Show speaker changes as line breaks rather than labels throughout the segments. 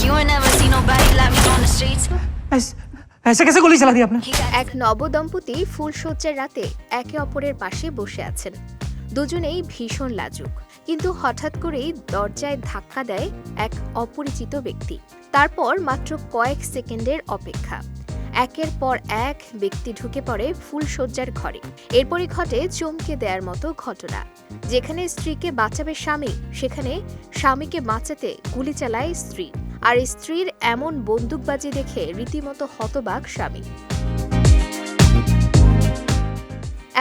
You ain't never seen nobody like me on the streets.
ऐसे ऐसे कैसे गोली चला दी आपने
He got
এক নবদম্পতি ফুলশয্যার রাতে একে অপরের পাশে বসে আছেন দুজনেই ভীষণ লাজুক কিন্তু হঠাৎ করেই দরজায় ধাক্কা দেয় এক অপরিচিত ব্যক্তি তারপর মাত্র কয়েক সেকেন্ডের অপেক্ষা একের পর এক ব্যক্তি ঢুকে পড়ে ফুলশয্যার ঘরে। এরপরই ঘটে চমকে দেওয়ার মতো ঘটনা। যেখানে স্ত্রীকে বাঁচাবে স্বামী, সেখানে স্বামীকে বাঁচাতে গুলি চালায় স্ত্রী। আর স্ত্রীর এমন বন্দুকবাজি দেখে রীতিমতো হতবাক স্বামী।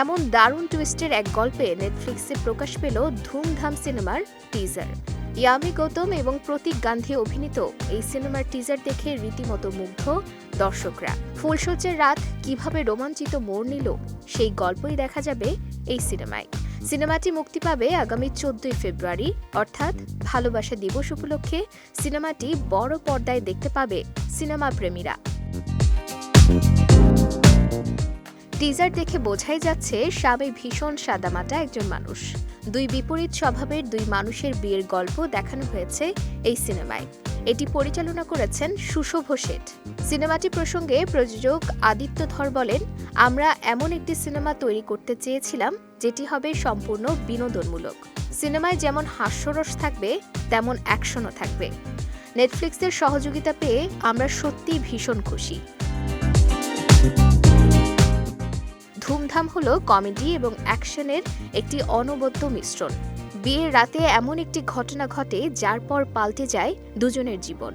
এমন দারুণ টুইস্টের এক গল্পে নেটফ্লিক্সে প্রকাশ পেল ধুমধাম সিনেমার টিজার ইয়ামি গৌতম এবং প্রতীক গান্ধী অভিনীত এই সিনেমার টিজার দেখে রীতিমতো মুগ্ধ দর্শকরা। ফুলসজ্জার রাত কীভাবে রোমাঞ্চিত মোড় নিল, সেই গল্পই দেখা যাবে এই সিনেমায়। সিনেমাটি মুক্তি পাবে আগামী চোদ্দই ফেব্রুয়ারি, অর্থাৎ ভালোবাসা দিবস উপলক্ষে সিনেমাটি বড় পর্দায় দেখতে পাবে সিনেমা প্রেমীরা টিজার দেখে বোঝাই যাচ্ছে, স্বামী ভীষণ সাদামাটা একজন মানুষ। দুই বিপরীত স্বভাবের দুই মানুষের বিয়ের গল্প দেখানো হয়েছে এই সিনেমায়। এটি পরিচালনা করেছেন সুশোভ শেঠ। সিনেমাটি প্রসঙ্গে প্রযোজক আদিত্য ধর বলেন, আমরা এমন একটি সিনেমা তৈরি করতে চেয়েছিলাম, যেটি হবে সম্পূর্ণ বিনোদনমূলক। সিনেমায় যেমন হাস্যরস থাকবে, তেমন অ্যাকশনও থাকবে। নেটফ্লিক্সের সহযোগিতা পেয়ে আমরা সত্যিই ভীষণ খুশি। ধুমধাম হল কমেডি এবং অ্যাকশনের একটি অনবদ্য মিশ্রণ। বিয়ের রাতে এমন একটি ঘটনা ঘটে যার পর পাল্টে যায় দুজনের জীবন।